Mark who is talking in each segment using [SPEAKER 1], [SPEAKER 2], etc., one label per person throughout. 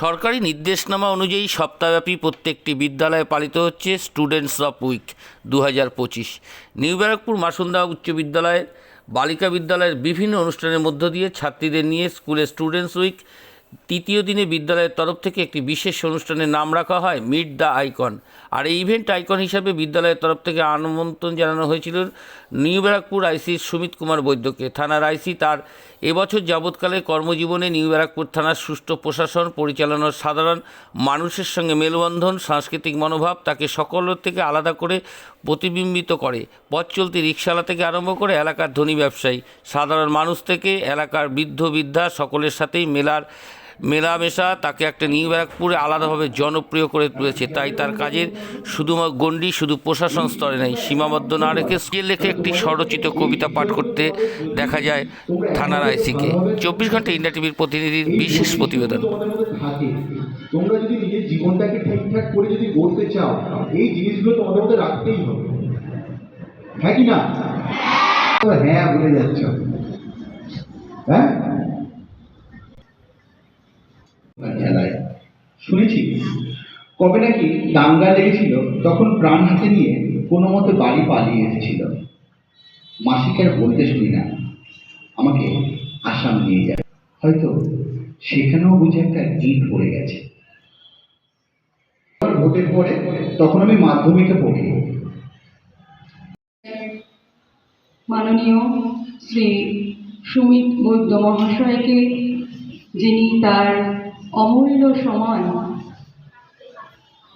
[SPEAKER 1] সরকারি নির্দেশনামা অনুযায়ী সপ্তাহব্যাপী প্রত্যেকটি বিদ্যালয়ে পালিত হচ্ছে স্টুডেন্টস অফ উইক দু হাজার পঁচিশ। নিউ ব্যারাকপুর মাসুন্দা উচ্চ বিদ্যালয়ের বালিকা বিদ্যালয়ের বিভিন্ন অনুষ্ঠানের মধ্য দিয়ে ছাত্রীদের নিয়ে স্কুলে স্টুডেন্টস উইক তৃতীয় দিনে বিদ্যালয়ের তরফ থেকে একটি বিশেষ অনুষ্ঠানের নাম রাখা হয় মিট দ্য আইকন। আর এই ইভেন্ট আইকন হিসাবে বিদ্যালয়ের তরফ থেকে আমন্ত্রণ জানানো হয়েছিল নিউ ব্যারাকপুর আইসির সুমিত কুমার বৈদ্যকে। থানার আইসি তার এবছর যাবৎকালে কর্মজীবনে নিউ ব্যারাকপুর থানার সুষ্ঠু প্রশাসন, পরিচালনার সাধারণ মানুষের সঙ্গে মেলবন্ধন, সাংস্কৃতিক মনোভাব তাকে সকলের থেকে আলাদা করে প্রতিবিম্বিত করে। পথ চলতি রিক্সাওয়ালা থেকে আরম্ভ করে এলাকার ধনী ব্যবসায়ী, সাধারণ মানুষ থেকে এলাকার বৃদ্ধ, বৃদ্ধা সকলের সাথেই মেলার মেলামেশা তাকে একটা নিউ ব্যারাকপুরে আলাদাভাবে জনপ্রিয় করে তুলেছে। তাই তার কাজের শুধুমাত্র গণ্ডি শুধু প্রশাসন স্তরে নেই, সীমাবদ্ধ না রেখে স্কেল লেখে একটি স্বরচিত কবিতা পাঠ করতে দেখা যায় থানার আইসিকে। চব্বিশ ঘণ্টা ইন্ডিয়া টিভির প্রতিনিধির বিশেষ প্রতিবেদন।
[SPEAKER 2] তোমরা যদি নিজের জীবনটাকে ঠিকঠাক করে যদি গড়তে চাও, এই জিনিসগুলো তোমাদের মধ্যে রাখতেই হবে। হ্যাঁ কি না? হ্যাঁ বলে যাচ্ছ। হ্যাঁ? শুনেছি। কবে নাকি দাঙ্গা লেগেছিল, তখন প্রাণ হাতে নিয়ে কোনো মতে বাড়ি পালিয়ে এসেছিল। মাসিকে আর বলতে শুনি না। আমাকে আসাম নিয়ে যায়। হয়তো সেখানেও বুঝে একটা ইট পড়ে গেছে। ভোটের পরে তখন আমি মাধ্যমিকে পড়ি।
[SPEAKER 3] মাননীয় শ্রী সুমিত বৈদ্য মহাশয়কে যিনি তার অমূল্য সময়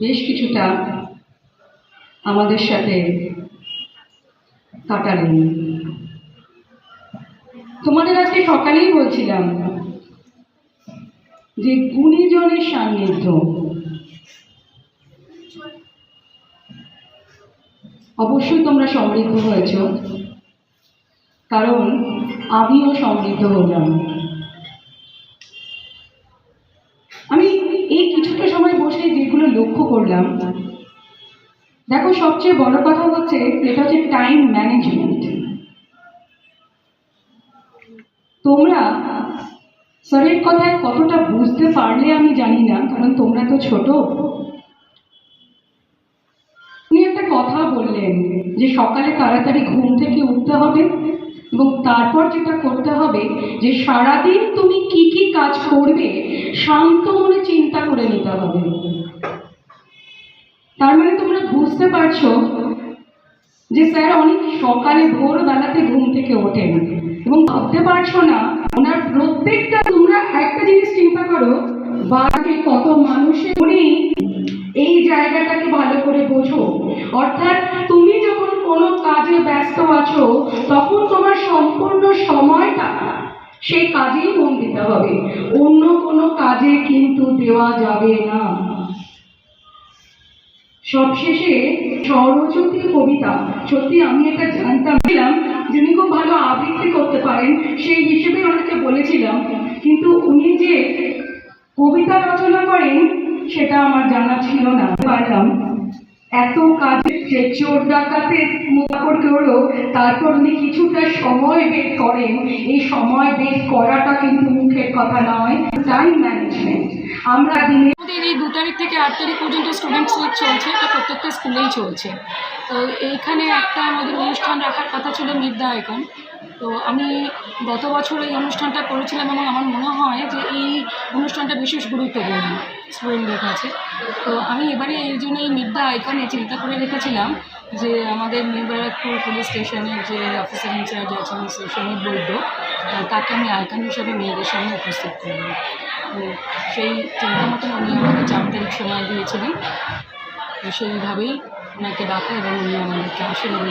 [SPEAKER 3] বেশ কিছুটা আমাদের সাথে কাটালেন। তোমাদের আজকে সকালেই বলছিলাম যে গুণীজনের সান্নিধ্য। অবশ্যই তোমরা সমৃদ্ধ হয়েছ, কারণ আমিও সমৃদ্ধ হলাম। লক্ষ্য করলাম, দেখো সবচেয়ে বড় কথা হচ্ছে, এটা হচ্ছে টাইম ম্যানেজমেন্ট তোমরা স্যারের কথায় কতটা বুঝতে পারলে আমি জানি না, কারণ তোমরা তো ছোট। উনি একটা কথা বললেন যে সকালে তাড়াতাড়ি ঘুম থেকে উঠতে হবে এবং তারপর যেটা করতে হবে যে সারাদিন তুমি কি কি কাজ করবে শান্ত মনে চিন্তা করে নিতে হবে। তার মানে তোমরা বুঝতে পারছ যে স্যার অনেক সকালে ভোরবেলাতে ঘুম থেকে ওঠেন। এবং ভাবতে পারছ না, ওনার প্রত্যেকটা তোমরা একটা জিনিস চিন্তা করো, বাড়িতে কত মানুষের উনি এই জায়গাটাকে ভালো করে বোঝো। অর্থাৎ তুমি যখন কোনো কাজে ব্যস্ত আছো, তখন তোমার সম্পূর্ণ সময়টা সেই কাজেই মন দিতে হবে। অন্য কোনো কাজে কিন্তু দেওয়া যাবে না। সবশেষে স্বরচিত কবিতা। সত্যি আমি এটা জানতাম, ছিলাম যিনি খুব ভালো আবৃত্তি করতে পারেন, সেই হিসেবে ওনাকে বলেছিলাম। কিন্তু উনি যে কবিতা রচনা করেন, সেটা আমার জানা ছিল না। পারলাম। এত কাজে যে চোর ডাকাতের মোকাপড় করল, তারপর উনি কিছুটা সময় বের করেন। এই সময় বের করাটা কিন্তু মুখের কথা নয়। টাইম ম্যানেজমেন্ট আমরা দিনে
[SPEAKER 4] আমাদের এই দু তারিখ থেকে আট তারিখ পর্যন্ত স্টুডেন্ট উইক চলছে এটা প্রত্যেকটা স্কুলেই চলছে। তো এইখানে একটা আমাদের অনুষ্ঠান রাখার কথা ছিল মিড আয়কন তো আমি গত বছর এই অনুষ্ঠানটা করেছিলাম এবং আমার মনে হয় যে এই অনুষ্ঠানটা বিশেষ গুরুত্বপূর্ণ স্টুডেন্টদের কাছে। তো আমি এবারে এই জন্য এই মিড দ্য আইকনে চিন্তা করে রেখেছিলাম যে আমাদের নিউ ব্যারাকপুর পুলিশ স্টেশনের যে অফিসার ইনচার্জ আছেন সমীর বৈদ্য তাকে আমি আইকন হিসাবে মেয়েদের সামনে উপস্থিত করব তো সেই চিন্তা মতন উনি আমাকে চার তারিখ সময় দিয়েছিলেন। সেইভাবেই ওনাকে ডাকা এবং উনি আমাদেরকে আসেন এবং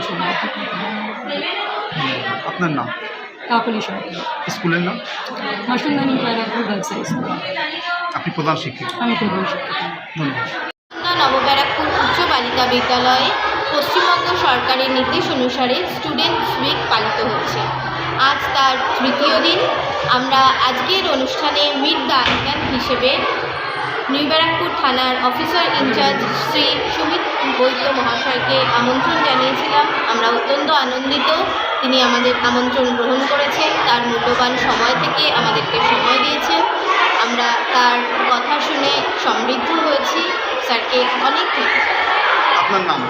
[SPEAKER 5] আপনার নাম?
[SPEAKER 4] কাকলি সরকার।
[SPEAKER 5] স্কুলের নাম?
[SPEAKER 4] মাসুন্দানি ব্যারাকপুর গার্লস হাই স্কুল।
[SPEAKER 5] আপনি প্রধান শিক্ষক।
[SPEAKER 4] আমি প্রধান শিক্ষিকা।
[SPEAKER 5] ধন্যবাদ।
[SPEAKER 6] নবব্যারাকপুর উচ্চ বালিকা বিদ্যালয়ে পশ্চিমবঙ্গ সরকারের নির্দেশ অনুসারে স্টুডেন্টস উইক পালিত হচ্ছে। আজ তার তৃতীয় দিন। আমরা আজকের অনুষ্ঠানে মিড দ্য আইকান হিসেবে নিউ ব্যারাকপুর থানার officer in charge Shri Sumit Baidya মহাশয়কে আমন্ত্রণ জানিয়েছিলাম। আমরা অত্যন্ত আনন্দিত। তিনি আমাদের আমন্ত্রণ গ্রহণ করেছেন। তার মূল্যবান সময় থেকে আমাদেরকে সময় দিয়েছেন। আমরা তার কথা শুনে সমৃদ্ধ হয়েছি। স্যারকে অনেক
[SPEAKER 5] আপনার নাম?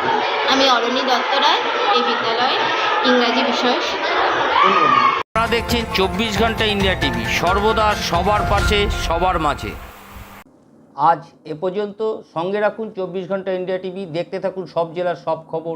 [SPEAKER 6] আমি অরণি দত্ত রায় এই বিদ্যালয়ের ইংরাজি বিষয়ের
[SPEAKER 5] ধন্যবাদ
[SPEAKER 1] আপনারা দেখছেন চব্বিশ ঘণ্টা ইন্ডিয়া টিভি। সর্বদা সবার পাশে সবার মাঝে। আজ এ পর্যন্ত সঙ্গে রাখুন চব্বিশ ঘণ্টা ইন্ডিয়া টিভি। দেখতে থাকুন সব জেলার সব খবর।